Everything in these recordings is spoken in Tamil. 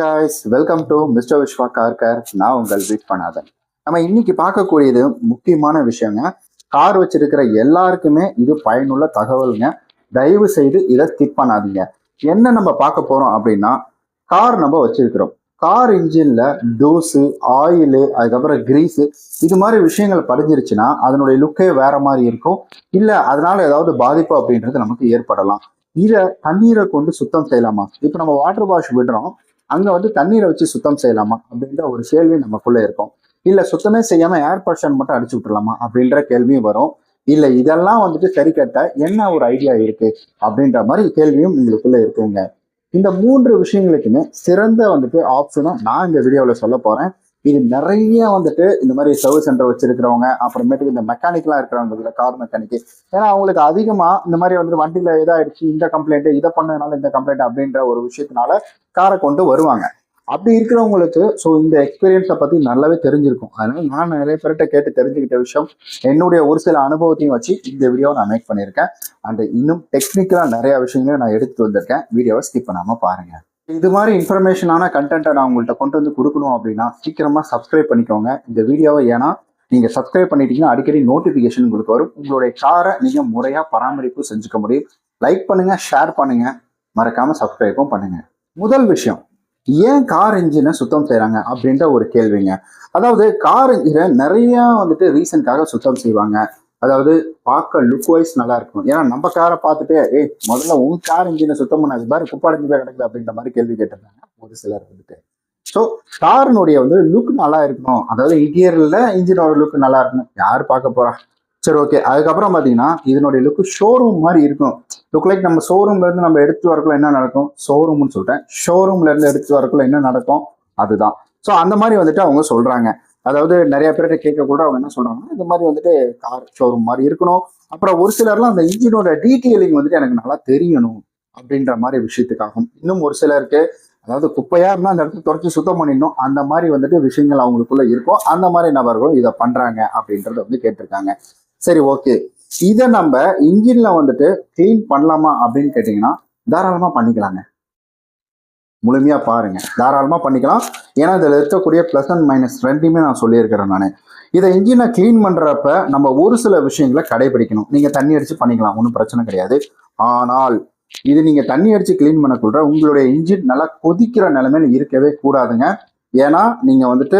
Guys welcome to mister Viswa Karkar நான் உங்கள் வீட் பண்ணாதன் நம்ம இன்னைக்கு பார்க்கக்கூடியது முக்கியமான விஷயங்க. கார் வச்சிருக்கிற எல்லாருக்குமே இது பயனுள்ள தகவலுங்க. தயவு செய்து இதை ஸ்கிப் பண்ணாதீங்க. என்ன நம்ம பார்க்க போறோம் அப்படின்னா கார் நம்ம வச்சிருக்கிறோம். கார் இன்ஜின்ல டோஸு ஆயிலு அதுக்கப்புறம் கிரீஸு இது மாதிரி விஷயங்கள் படிஞ்சிருச்சுன்னா அதனுடைய லுக்கே வேற மாதிரி இருக்கும். இல்லை அதனால ஏதாவது பாதிப்பு அப்படின்றது நமக்கு ஏற்படலாம். இதை தண்ணீரை கொண்டு சுத்தம் செய்யலாமா? இப்போ நம்ம வாட்டர் வாஷ் விடுறோம். அங்கே வந்து தண்ணீரை வச்சு சுத்தம் செய்யலாமா அப்படின்ற ஒரு கேள்வி நமக்குள்ளே இருக்கும். இல்லை சுத்தமே செய்யாமல் ஏர் பர்ஷன் மட்டும் அடிச்சு விட்டுலாமா அப்படின்ற கேள்வியும் வரும். இல்லை இதெல்லாம் வந்துட்டு சரி கட்ட என்ன ஒரு ஐடியா இருக்கு அப்படின்ற மாதிரி கேள்வியும் உங்களுக்குள்ள இருக்குங்க. இந்த மூன்று விஷயங்களுக்குமே சிறந்த வந்துட்டு ஆப்ஷனும் நான் இந்த வீடியோவில் சொல்ல போகிறேன் இது நிறைய வந்துட்டு இந்த மாதிரி சர்வீஸ் சென்டர் வச்சிருக்கிறவங்க அப்புறமேட்டுக்கு இந்த மெக்கானிக்கெலாம் இருக்கிறவங்க இதில் கார் மெக்கானிக் ஏன்னா அவங்களுக்கு அதிகமாக இந்த மாதிரி வந்துட்டு வண்டியில் இதாகிடுச்சு இந்த கம்ப்ளைண்ட்டு இதை பண்ணதுனால இந்த கம்ப்ளைண்ட் அப்படின்ற ஒரு விஷயத்தினால காரை கொண்டு வருவாங்க. அப்படி இருக்கிறவங்களுக்கு ஸோ இந்த எக்ஸ்பீரியன்ஸை பற்றி நல்லாவே தெரிஞ்சிருக்கும். அதனால நான் நிறைய பேர்கிட்ட கேட்டு தெரிஞ்சுக்கிட்ட விஷயம் என்னுடைய ஒரு சில அனுபவத்தையும் வச்சு இந்த வீடியோவை நான் மேக் பண்ணியிருக்கேன். அண்ட் இன்னும் டெக்னிக்கலாக நிறையா விஷயங்களை நான் எடுத்துட்டு வந்திருக்கேன். வீடியோவை ஸ்கிப் பண்ணாமல் பாருங்கள் இது மாதிரி இன்ஃபர்மேஷனான கண்டென்ட்டை நான் உங்கள்கிட்ட கொண்டு வந்து கொடுக்கணும் அப்படின்னா சீக்கிரமாக சப்ஸ்கிரைப் பண்ணிக்கோங்க. இந்த வீடியோவை ஏன்னா நீங்கள் சப்ஸ்கிரைப் பண்ணிட்டீங்கன்னா அடிக்கடி நோட்டிஃபிகேஷன் உங்களுக்கு வரும். உங்களுடைய காரை நீங்கள் முறையாக பராமரிப்பு செஞ்சுக்க முடியும். லைக் பண்ணுங்கள் ஷேர் பண்ணுங்கள் மறக்காமல் சப்ஸ்கிரைப்பும் பண்ணுங்கள் முதல் விஷயம் ஏன் கார் இன்ஜினை சுத்தம் செய்கிறாங்க அப்படின்ற ஒரு கேள்விங்க. அதாவது கார் இன்ஜினை நிறையா வந்துட்டு ரீசன்க்காக சுத்தம் செய்வாங்க. அதாவது பார்க்க லுக் வைஸ் நல்லா இருக்கும் ஏன்னா நம்ம காரை பார்த்துட்டு ஏய் முதல்ல உன் கார் இன்ஜினை சுத்தம் பண்ணாது பாரு குப்பாடைஞ்சு போய் கிடக்குது அப்படின்ற மாதிரி கேள்வி கேட்டிருந்தாங்க ஒரு சிலர் வந்துட்டு. ஸோ காரினுடைய வந்து லுக் நல்லா இருக்கணும். அதாவது இன்டீரியர்ல இன்ஜினோட லுக் நல்லா இருக்கணும். யார் பார்க்க போறா? சரி ஓகே அதுக்கப்புறம் பார்த்தீங்கன்னா இதனுடைய லுக் ஷோரூம் மாதிரி இருக்கும் லுக் லைக் நம்ம ஷோரூம்ல இருந்து நம்ம எடுத்து வரக்குள்ள என்ன நடக்கும்? ஷோரூம்னு சொல்லிட்டேன் ஷோரூம்ல இருந்து எடுத்து வரக்குள்ள என்ன நடக்கும்? அதுதான். ஸோ அந்த மாதிரி வந்துட்டு அவங்க சொல்றாங்க. அதாவது நிறைய பேர்கிட்ட கேட்க கூட அவங்க என்ன சொல்றாங்கன்னா இந்த மாதிரி வந்துட்டு கார் ஷோரூம் மாதிரி இருக்கணும். அப்புறம் ஒரு சிலர்லாம் அந்த இன்ஜினோட டீட்டெயிலிங் வந்துட்டு எனக்கு நல்லா தெரியணும் அப்படின்ற மாதிரி விஷயத்துக்காகும் இன்னும் ஒரு சிலருக்கு அதாவது குப்பையா இருந்தால் அந்த இடத்துல தொடச்சி சுத்தம் பண்ணிடணும். அந்த மாதிரி வந்துட்டு விஷயங்கள் அவங்களுக்குள்ள இருக்கும். அந்த மாதிரி நபர்களும் இதை பண்றாங்க அப்படின்றத வந்து கேட்டிருக்காங்க. சரி ஓகே. இதை நம்ம இன்ஜின்ல வந்துட்டு க்ளீன் பண்ணலாமா அப்படின்னு கேட்டீங்கன்னா தாராளமா பண்ணிக்கலாங்க. முழுமையா பாருங்க. தாராளமா பண்ணிக்கலாம். ஏன்னா இதில் இருக்கக்கூடிய ப்ளஸ் அண்ட் மைனஸ் ரெண்டுமே நான் சொல்லியிருக்கிறேன் நான். இதை இன்ஜினை க்ளீன் பண்றப்ப நம்ம ஒரு சில விஷயங்களை கடைபிடிக்கணும். நீங்க தண்ணி அடிச்சு பண்ணிக்கலாம். ஒன்றும் பிரச்சனை கிடையாது. ஆனால் இது நீங்க தண்ணி அடிச்சு க்ளீன் பண்ணக்குள்ள உங்களுடைய இன்ஜின் நல்லா கொதிக்கிற நிலைமையில இருக்கவே கூடாதுங்க. ஏன்னா நீங்க வந்துட்டு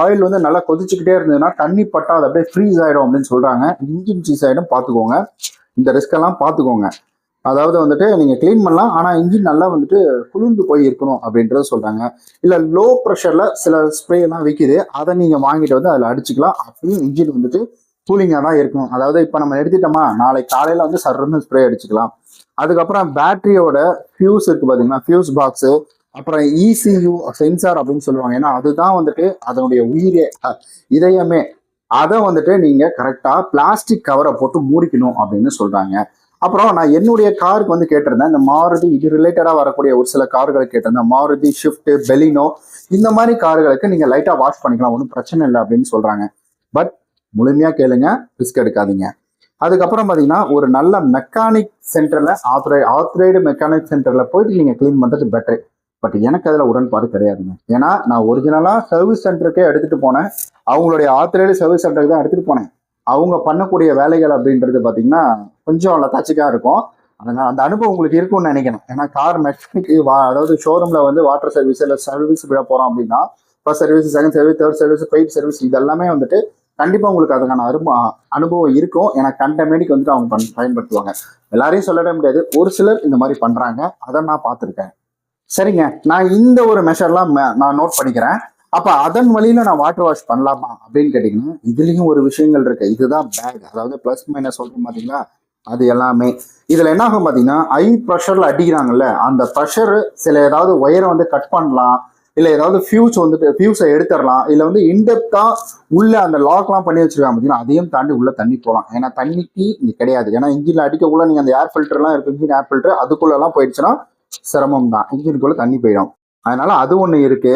ஆயில் வந்து நல்லா கொதிச்சுக்கிட்டே இருந்ததுன்னா தண்ணி பட்டா அது அப்படியே ஃப்ரீஸ் ஆயிடும் அப்படின்னு சொல்றாங்க. இன்ஜின் சீஸ் ஆயிடும் பார்த்துக்கோங்க இந்த ரிஸ்க் எல்லாம் பார்த்துக்கோங்க அதாவது வந்துட்டு நீங்க க்ளீன் பண்ணலாம். ஆனா இன்ஜின் நல்லா வந்துட்டு குளிர்ந்து போய் இருக்கணும் அப்படின்றத சொல்றாங்க. இல்ல லோ ப்ரெஷர்ல சில ஸ்ப்ரே எல்லாம் விற்கிது அதை நீங்க வாங்கிட்டு வந்து அதில் அடிச்சுக்கலாம். அப்படியும் இன்ஜின் வந்துட்டு கூலிங்காக தான் இருக்கும். அதாவது இப்போ நம்ம எடுத்துட்டோமா நாளைக்கு காலையில வந்து சர்ன்னு ஸ்ப்ரே அடிச்சுக்கலாம். அதுக்கப்புறம் பேட்டரியோட ஃபியூஸ் இருக்கு பாத்தீங்கன்னா ஃபியூஸ் பாக்ஸு அப்புறம் இசியூ சென்சார் அப்படின்னு சொல்லுவாங்க. ஏன்னா அதுதான் வந்துட்டு அதனுடைய உயிரே இதயமே. அதை வந்துட்டு நீங்க கரெக்டா பிளாஸ்டிக் கவரை போட்டு மூடிக்கணும் அப்படின்னு சொல்றாங்க. அப்புறம் நான் என்னுடைய காருக்கு வந்து கேட்டிருந்தேன். இந்த மாருதி இது ரிலேட்டடாக வரக்கூடிய ஒரு சில கார்களை கேட்டிருந்தேன். மாருதி ஷிஃப்ட் பெலினோ இந்த மாதிரி கார்களுக்கு நீங்க லைட்டா வாஷ் பண்ணிக்கலாம். ஒன்றும் பிரச்சனை இல்லை அப்படின்னு சொல்றாங்க. பட் முழுமையா கேளுங்க ரிஸ்க் எடுக்காதீங்க. அதுக்கப்புறம் பார்த்தீங்கன்னா ஒரு நல்ல மெக்கானிக் சென்டர்ல ஆத்ரை ஆத்ரைடு மெக்கானிக் சென்டர்ல போயிட்டு நீங்க க்ளீன் பண்றது பெட்டர் பட் எனக்கு அதில் உடன்பாடு கிடையாதுங்க. ஏன்னா நான் ஒரிஜினலாக சர்வீஸ் சென்டருக்கே எடுத்துகிட்டு போனேன். அவங்களுடைய ஆத்ரைடு சர்வீஸ் சென்டருக்கு தான் எடுத்துகிட்டு போனேன். அவங்க பண்ணக்கூடிய வேலைகள் அப்படின்றது பார்த்தீங்கன்னா கொஞ்சம் லத்தாச்சிக்காக இருக்கும். அதனால் அந்த அனுபவம் உங்களுக்கு இருக்கும்னு நினைக்கிறேன் ஏன்னா கார் மெக்கானிக் அதாவது ஷோரூமில் வந்து வாட்டர் சர்வீஸ் இல்லை சர்வீஸ் விட போகிறோம் அப்படின்னா first service second service third service five service இதெல்லாமே வந்துட்டு கண்டிப்பாக உங்களுக்கு அதுக்கான அரும அனுபவம் இருக்கும். ஏன்னா கண்டமேடிக்கு வந்துட்டு அவங்க பண் பயன்படுத்துவாங்க. எல்லாரையும் சொல்லவே முடியாது. ஒரு சிலர் இந்த மாதிரி பண்ணுறாங்க அதை நான் பார்த்துருக்கேன். சரிங்க. நான் இந்த ஒரு மெஷர்லாம் ம- நான் நோட் பண்ணிக்கிறேன். அப்ப அதன் வழியில நான் வாட்டர் வாஷ் பண்ணலாமா அப்படின்னு கேட்டீங்கன்னா இதுலயும் ஒரு விஷயங்கள் இருக்கு. இதுதான் பேக் அதாவது பிளஸ் மைனஸ் சொல்றோம் பாத்தீங்களா? அது எல்லாமே. இதுல என்ன ஆகும் பாத்தீங்கன்னா ஐ ப்ரெஷர்ல அடிக்கிறாங்கல்ல அந்த ப்ரெஷர் சில ஏதாவது ஒயரை வந்து கட் பண்ணலாம் இல்ல ஏதாவது ஃபியூஸ் வந்துட்டு ஃபியூஸை எடுத்துடலாம் இல்ல வந்து இன்டெப்தா உள்ள அந்த லாக்லாம் பண்ணி வச்சிருக்காங்க பாத்தீங்கன்னா அதையும் தாண்டி உள்ள தண்ணி போகலாம் ஏன்னா தண்ணிக்கு இங்க கிடையாது. ஏன்னா இன்ஜின்ல அடிக்கக்குள்ள நீங்க அந்த ஏர் ஃபில்டர்லாம் இருக்கு இன்ஜின் ஏர் ஃபில்டர் அதுக்குள்ள எல்லாம் போயிடுச்சுன்னா சிரமம் தான் இன்ஜினுக்குள்ள தண்ணி போயிடும். அதனால அது ஒண்ணு இருக்கு.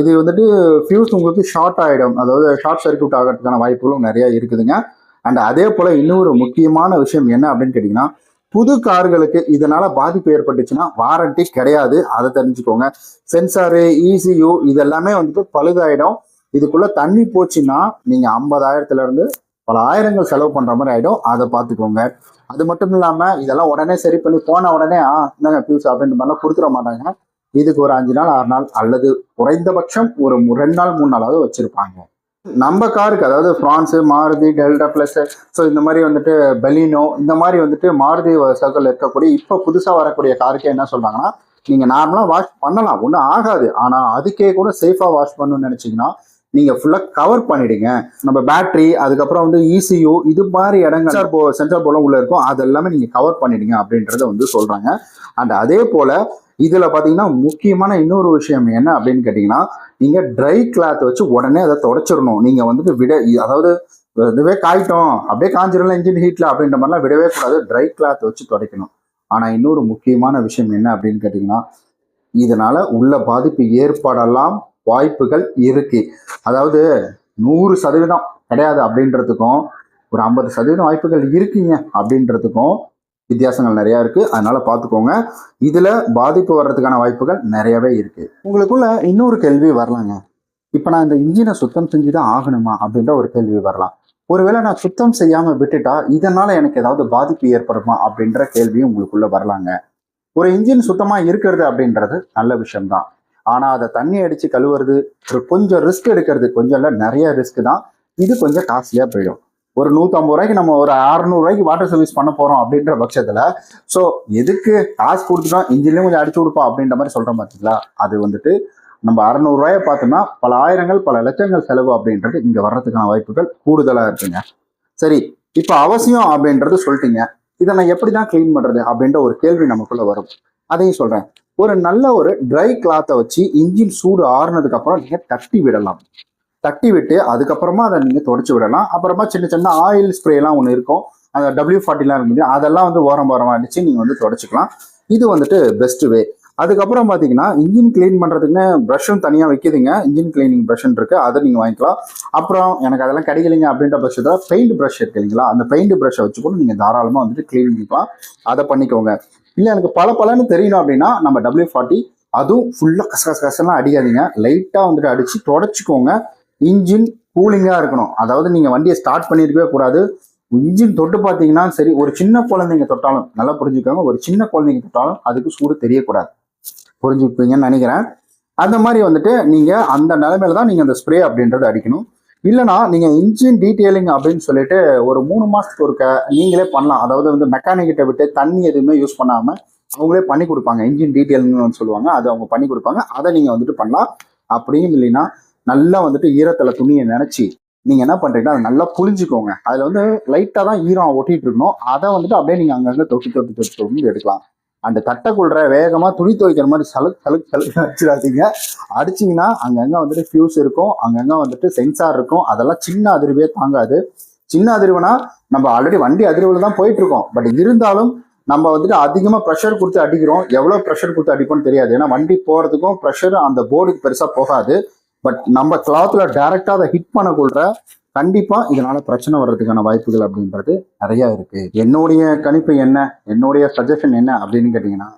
இது வந்துட்டு ஃபியூஸ் உங்களுக்கு ஷார்ட் ஆகிடும் அதாவது ஷார்ட் சர்க்யூட் ஆகிறதுக்கான வாய்ப்புகளும் நிறைய இருக்குதுங்க. அண்ட் அதே போல் இன்னொரு முக்கியமான விஷயம் என்ன அப்படின்னு கேட்டிங்கன்னா புது கார்களுக்கு இதனால் பாதிப்பு ஏற்பட்டுச்சுன்னா வாரண்டி கிடையாது. அதை தெரிஞ்சுக்கோங்க. சென்சாரு இசியூ இதெல்லாமே வந்துட்டு பழுதாயிடும். இதுக்குள்ளே தண்ணி போச்சுன்னா நீங்கள் ஐம்பதாயிரத்துலேருந்து பல ஆயிரங்கள் செலவு பண்ணுற மாதிரி ஆகிடும் அதை பார்த்துக்கோங்க. அது மட்டும் இல்லாமல் இதெல்லாம் உடனே சரி பண்ணி போன உடனே ஆ இந்தாங்க பியூஸ் அப்படின்ற மாதிரிலாம் கொடுத்துட மாட்டாங்க. இதுக்கு ஒரு அஞ்சு நாள் ஆறு நாள் அல்லது குறைந்தபட்சம் ஒரு ரெண்டு நாள் மூணு நாளாவது வச்சிருப்பாங்க. நம்ம காருக்கு அதாவது Fronx Maruti delta plus so இந்த மாதிரி வந்துட்டு பெலினோ இந்த மாதிரி வந்துட்டு மாருதி சர்க்கிள் இருக்கக்கூடிய இப்போ புதுசாக வரக்கூடிய காருக்கே என்ன சொல்கிறாங்கன்னா நீங்கள் நார்மலாக வாஷ் பண்ணலாம். ஒன்றும் ஆகாது. ஆனால் அதுக்கே கூட சேஃபாக வாஷ் பண்ணணும்னு நினச்சிங்கன்னா நீங்கள் ஃபுல்லாக கவர் பண்ணிடுங்க. நம்ம பேட்ரி அதுக்கப்புறம் வந்து இசியூ இது மாதிரி இடங்கள் சென்சார் போ சென்சார் போலாம் இருக்கும். அது எல்லாமே நீங்கள் கவர் பண்ணிடுங்க அப்படின்றத வந்து சொல்கிறாங்க அண்ட் அதே போல் இதில் பார்த்தீங்கன்னா முக்கியமான இன்னொரு விஷயம் என்ன அப்படின்னு கேட்டிங்கன்னா நீங்கள் ட்ரை கிளாத் வச்சு உடனே அதை தொடச்சிடணும். நீங்கள் வந்துட்டு விட அதாவது இதுவே காயிட்டோம் அப்படியே காஞ்சிடலாம் இன்ஜின் ஹீட்டில் அப்படின்ற மாதிரிலாம் விடவே கூடாது. ட்ரை கிளாத் வச்சு துடைக்கணும். ஆனால் இன்னொரு முக்கியமான விஷயம் என்ன அப்படின்னு கேட்டிங்கன்னா இதனால உள்ள பாதிப்பு ஏற்படலாம் வாய்ப்புகள் இருக்கு. அதாவது நூறு சதவீதம் கிடையாது அப்படின்றதுக்கும் ஒரு ஐம்பது சதவீதம் வாய்ப்புகள் இருக்குங்க அப்படின்றதுக்கும் வித்தியாசங்கள் நிறைய இருக்கு. அதனால பார்த்துக்கோங்க இதுல பாதிப்பு வர்றதுக்கான வாய்ப்புகள் நிறையவே இருக்கு. உங்களுக்குள்ள இன்னொரு கேள்வி வரலாங்க. இப்போ நான் இந்த இன்ஜினை சுத்தம் செஞ்சு தான் ஆகணுமா அப்படின்ற ஒரு கேள்வி வரலாம். ஒருவேளை நான் சுத்தம் செய்யாம விட்டுட்டா இதனால எனக்கு ஏதாவது பாதிப்பு ஏற்படுமா அப்படின்ற கேள்வியும் உங்களுக்குள்ள வரலாங்க. ஒரு இன்ஜின் சுத்தமா இருக்கிறது அப்படின்றது நல்ல விஷயம்தான். ஆனா அதை தண்ணி அடிச்சு கழுவுறது கொஞ்சம் ரிஸ்க் எடுக்கிறது கொஞ்சம் இல்லை நிறைய ரிஸ்க் தான். இது கொஞ்சம் காஸ்ட்லியா போயிடும். ஒரு நூற்றம்பது ரூபாய்க்கு நம்ம ஒரு அறநூறுவாய்க்கு வாட்டர் சர்வீஸ் பண்ண போகிறோம் அப்படின்ற பட்சத்தில் ஸோ எதுக்கு காசு கொடுத்துட்டோம் இன்ஜின்லயும் கொஞ்சம் அடிச்சு கொடுப்போம் அப்படின்ற மாதிரி சொல்றோம் பார்த்தீங்களா அது வந்துட்டு நம்ம அறநூறுவாயை பார்த்தோம்னா பல ஆயிரங்கள் பல லட்சங்கள் செலவு அப்படின்றது இங்கே வர்றதுக்கான வாய்ப்புகள் கூடுதலாக இருக்குங்க. சரி இப்போ அவசியம் அப்படின்றது சொல்லிட்டீங்க. இதை நான் எப்படி தான் க்ளீன் பண்ணுறது அப்படின்ற ஒரு கேள்வி நமக்குள்ளே வரும். அதையும் சொல்கிறேன் ஒரு நல்ல ஒரு ட்ரை கிளாத்தை வச்சு இன்ஜின் சூடு ஆறுனதுக்கப்புறம் நீங்கள் தட்டி விடலாம். தட்டி விட்டு அதுக்கப்புறமா அதை நீங்கள் தொடச்சி விடலாம். அப்புறமா சின்ன சின்ன ஆயில் ஸ்ப்ரேலாம் ஒன்று இருக்கும். அந்த டபிள்யூ ஃபார்ட்டிலாம் இருக்குது அதெல்லாம் வந்து ஓரம் ஓரமாக அடிச்சு நீங்கள் வந்து தொடச்சிக்கலாம். இது வந்துட்டு பெஸ்ட் வே அதுக்கப்புறம் பார்த்தீங்கன்னா இன்ஜின் க்ளீன் பண்ணுறதுக்குன்னு ப்ரஷ்ஷும் தனியாக வைக்கிதுங்க. இன்ஜின் கிளீனிங் ப்ரஷ்ன்னு இருக்குது அதை நீங்கள் வாங்கிக்கலாம். அப்புறம் எனக்கு அதெல்லாம் கிடைக்கலைங்க அப்படின்ற பட்சத்தில் பெயிண்ட் ப்ரஷ் இருக்கு இல்லைங்களா அந்த பெயிண்ட் ப்ரஷ்ஷை வச்சு கூட நீங்கள் தாராளமாக வந்துட்டு க்ளீன் பண்ணிக்கலாம். அதை பண்ணிக்கோங்க. இல்லை எனக்கு பல பலன்னு தெரியணும் அப்படின்னா நம்ம டபிள்யூ ஃபார்ட்டி அதுவும் ஃபுல்லாக கச கச கசெல்லாம் அடிக்காதீங்க. லைட்டாக வந்துட்டு அடித்து தொடச்சிக்கோங்க. இன்ஜின் கூலிங்காக இருக்கணும். அதாவது நீங்கள் வண்டியை ஸ்டார்ட் பண்ணியிருக்கவே கூடாது. இன்ஜின் தொட்டு பார்த்தீங்கன்னா சரி ஒரு சின்ன குழந்தைங்க தொட்டாலும் நல்லா புரிஞ்சுக்கோங்க ஒரு சின்ன குழந்தைங்க தொட்டாலும் அதுக்கு சூடு தெரியக்கூடாது. புரிஞ்சுப்பீங்கன்னு நினைக்கிறேன். அந்த மாதிரி வந்துட்டு நீங்கள் அந்த நிலைமையில தான் நீங்கள் அந்த ஸ்ப்ரே அப்படின்றது அடிக்கணும். இல்லைனா நீங்கள் இன்ஜின் டீட்டெயிலிங் அப்படின்னு சொல்லிட்டு ஒரு மூணு மாதத்துக்கு ஒருக்க நீங்களே பண்ணலாம். அதாவது வந்து மெக்கானிக்கிட்ட விட்டு தண்ணி எதுவுமே யூஸ் பண்ணாமல் அவங்களே பண்ணி கொடுப்பாங்க. இன்ஜின் டீட்டெயிலிங்னு சொல்லுவாங்க அது அவங்க பண்ணி கொடுப்பாங்க. அதை நீங்கள் வந்துட்டு பண்ணலாம். அப்படியும் இல்லைன்னா நல்லா வந்துட்டு ஈரத்தில் துணியை நினச்சி நீங்கள் என்ன பண்ணுறீங்கன்னா அதை நல்லா புளிஞ்சுக்கோங்க அதில் வந்து லைட்டாக தான் ஈரம் ஒட்டிகிட்டு இருக்கணும். அதை வந்துட்டு அப்படியே நீங்கள் அங்கங்கே தொட்டு தொட்டு தொட்டு தொட்டு எடுக்கலாம். அந்த தட்டைக்குள்ற வேகமாக துணி துவைக்கிற மாதிரி சலுக்கு சலுக்கு சலுக்கு அடிச்சிடாதீங்க. அடிச்சிங்கன்னா அங்கங்கே வந்துட்டு ஃபியூஸ் இருக்கும். அங்கங்கே வந்துட்டு சென்சார் இருக்கும். அதெல்லாம் சின்ன அதிர்வே தாங்காது. சின்ன அதிர்வுனா நம்ம ஆல்ரெடி வண்டி அதிர்வில் தான் போயிட்டு இருக்கோம். பட் இருந்தாலும் நம்ம வந்துட்டு அதிகமாக ப்ரெஷர் கொடுத்து அடிக்கிறோம். எவ்வளோ ப்ரெஷர் கொடுத்து அடிப்போம்னு தெரியாது. ஏன்னா வண்டி போகிறதுக்கும் ப்ரெஷர் அந்த போர்டுக்கு பெருசாக போகாது. பட் நம்ம கிளாத்தில் டைரெக்டாக அதை ஹிட் பண்ணக்குள்ள கண்டிப்பாக இதனால பிரச்சனை வர்றதுக்கான வாய்ப்புகள் அப்படின்றது நிறைய இருக்கு. என்னுடைய கணிப்பு என்ன? என்னுடைய சஜஷன் என்ன அப்படின்னு கேட்டிங்கன்னா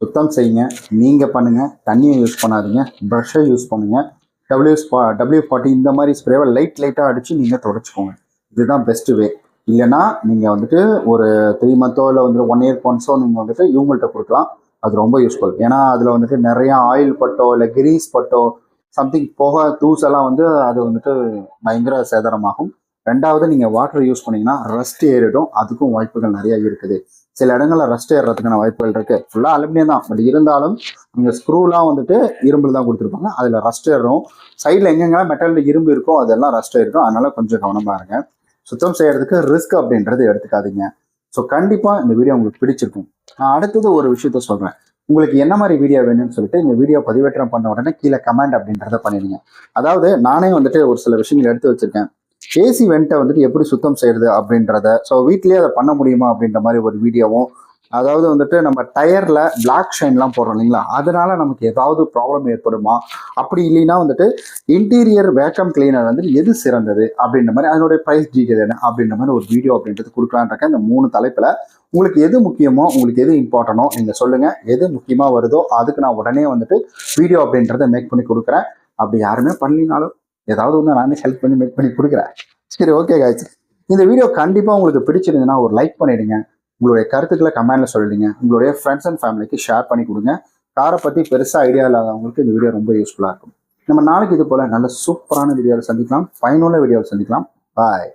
சுத்தம் செய்யுங்க. நீங்கள் பண்ணுங்க. தண்ணியை யூஸ் பண்ணாதீங்க. ப்ரஷ்ஷை யூஸ் பண்ணுங்க. டபிள்யூ டபிள்யூ ஃபார்ட்டி இந்த மாதிரி ஸ்ப்ரேவை லைட் லைட்டாக அடித்து நீங்கள் தொடச்சிக்கோங்க. இதுதான் பெஸ்ட் வே இல்லைன்னா நீங்கள் வந்துட்டு ஒரு த்ரீ மந்த்தோ இல்லை வந்துட்டு ஒன் இயர் ஒன்ஸோ நீங்கள் வந்துட்டு இவங்கள்ட்ட கொடுக்கலாம். அது ரொம்ப யூஸ்ஃபுல் ஏன்னா அதில் வந்துட்டு நிறையா ஆயில் பட்டோ இல்லை கிரீஸ் பட்டோ சம்திங் போக தூசெல்லாம் வந்து அது வந்துட்டு பயங்கர சேதாரமாகும். ரெண்டாவது நீங்கள் வாட்டர் யூஸ் பண்ணீங்கன்னா ரஸ்ட் ஏறிடும். அதுக்கும் வாய்ப்புகள் நிறைய இருக்குது. சில இடங்களில் ரஸ்ட் ஏறுறதுக்கான வாய்ப்புகள் இருக்குது ஃபுல்லாக அலுமினியம் தான். பட் இருந்தாலும் அங்கே ஸ்க்ரூலாம் வந்துட்டு இரும்பில் தான் கொடுத்துருப்பாங்க. அதில் ரஸ்ட் ஏறும். சைடில் எங்கெங்கெல்லாம் மெட்டலில் இரும்பு இருக்கோ அதெல்லாம் ரஸ்ட் ஏறிடும். அதனால கொஞ்சம் கவனமாக இருங்க. சுத்தம் செய்கிறதுக்கு ரிஸ்க் அப்படின்றது எடுத்துக்காதீங்க. ஸோ கண்டிப்பாக இந்த வீடியோ உங்களுக்கு பிடிச்சிருக்கும். நான் அடுத்தது ஒரு விஷயத்த சொல்கிறேன் உங்களுக்கு என்ன மாதிரி வீடியோ வேணும்னு சொல்லிட்டு இந்த வீடியோ பதிவேற்றம் பண்ண உடனே கீழே கமெண்ட் அப்படின்றத பண்ணிடுங்க. அதாவது நானே வந்துட்டு ஒரு சில விஷயங்கள் எடுத்து வச்சிருக்கேன். ஏசி வெண்ட்டை வந்துட்டு எப்படி சுத்தம் செய்யறது அப்படின்றத ஸோ வீட்லேயே அதை பண்ண முடியுமா அப்படின்ற மாதிரி ஒரு வீடியோவும் அதாவது வந்துட்டு நம்ம டயர்ல பிளாக் ஷைன்லாம் போடுறோம் இல்லைங்களா? அதனால நமக்கு ஏதாவது ப்ராப்ளம் ஏற்படுமா? அப்படி இல்லைன்னா வந்துட்டு இன்டீரியர் வேக்கம் கிளீனர் வந்து எது சிறந்தது அப்படின்ற மாதிரி அதனுடைய ப்ரைஸ் டீட்டெயில் என்ன அப்படின்ற மாதிரி ஒரு வீடியோ அப்படின்றது கொடுக்கலான்னு இருக்கேன். இந்த மூணு தலைப்பில் உங்களுக்கு எது முக்கியமோ உங்களுக்கு எது இம்பார்ட்டனோ நீங்கள் சொல்லுங்கள் எது முக்கியமாக வருதோ அதுக்கு நான் உடனே வந்துட்டு வீடியோ அப்படின்றத மேக் பண்ணி கொடுக்குறேன். அப்படி யாருமே பண்ணினாலும் ஏதாவது ஒன்று நானே ஹெல்ப் பண்ணி மேக் பண்ணி கொடுக்குறேன். சரி ஓகே காய்ச்சி இந்த வீடியோ கண்டிப்பாக உங்களுக்கு பிடிச்சிருந்ததுன்னா ஒரு லைக் பண்ணிவிடுங்க உங்களுடைய கருத்துக்களை கமெண்ட்ல சொல்லிடுங்க உங்களுடைய ஃப்ரெண்ட்ஸ் அண்ட் ஃபேமிலிக்கு ஷேர் பண்ணி கொடுங்க. காரை பற்றி பெருசாக ஐடியா இல்லாதவங்களுக்கு இந்த வீடியோ ரொம்ப யூஸ்ஃபுல்லாக இருக்கும். நம்ம நாளைக்கு இது போல் நல்ல சூப்பரான வீடியோவில் சந்திக்கலாம். பயனுள்ள வீடியோவில் சந்திக்கலாம். பாய்